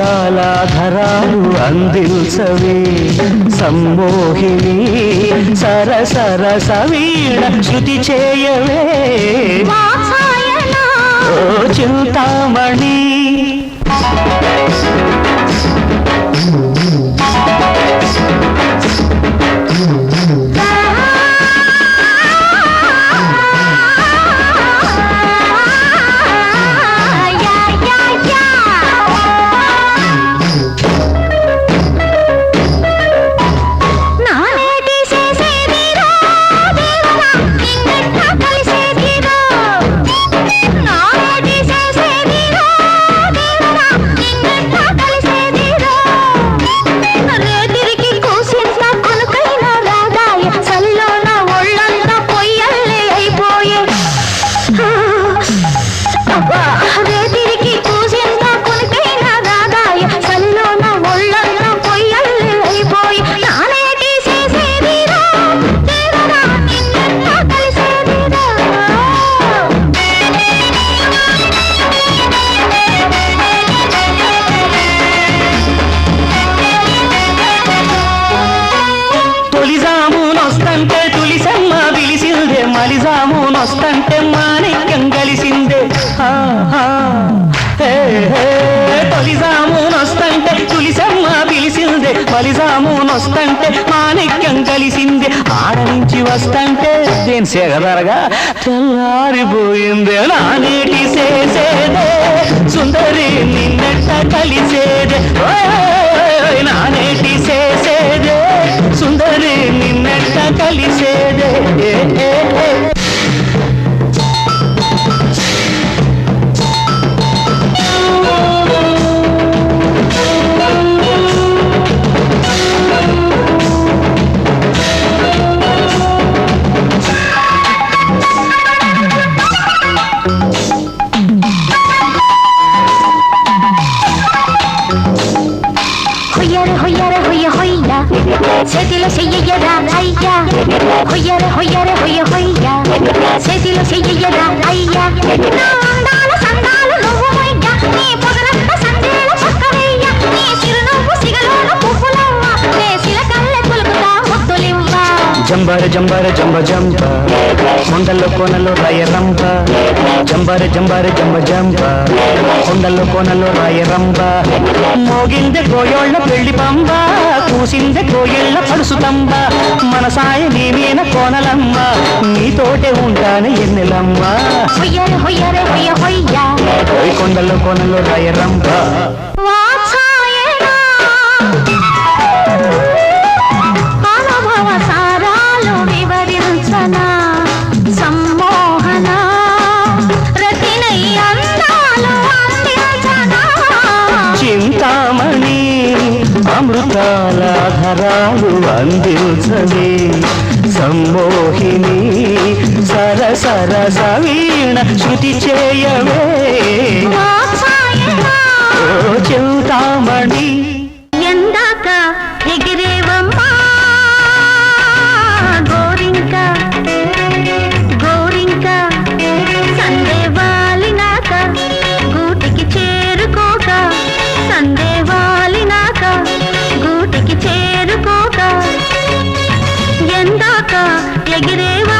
అమృతాల ధరాలు అందించవే సమ్మోహిని సరసర సవీణ శృతి చేయవే. మస్తంటే మాణిక్యం కలిసిందే. హా, తొలిజాము నొస్తంటే తులిసమ్మ పిలిసిందే. మలిజాము నొస్తంటే మాణిక్యం కలిసిందే. ఆడ నుంచి వస్తంటే దేని సేగదరగా? తెల్లారిపోయిందే నానేటి చేసేదే సుందరి నిన్నెట్ట కలిసేదే. నా నానేటి చేసేదే సుందరి నిన్నెట్ట కలిసేదే. చేతిలో చెయ్యరా అయ్యా. హొయ్యర హొయ్యర హొయ్య హొయ్య. చేతిలో చెయ్యరా అయ్యా. నా అందాల జంబర జంబర జంబ జంప కొండల్లో కోనలో రాయ రంప జంబర జంబర జంబ జంప కొండల్లో కోనలో రాయ రంబ మోగింది గోయోళ్ళ పెళ్ళి పంబా. కూసిందె కోయిళ్ళ పడుసుతంబ మన సాయ నీ మీన కోనలమ్మ నీతోటే ఉంటాను ఎన్నెలమ్మ. కొండల్లో కోనలో రాయ తరాలు అందించవే సమ్మోహిని సర సవీణ శృతి చేయవే. చింతామణి. ఎగిరేవా?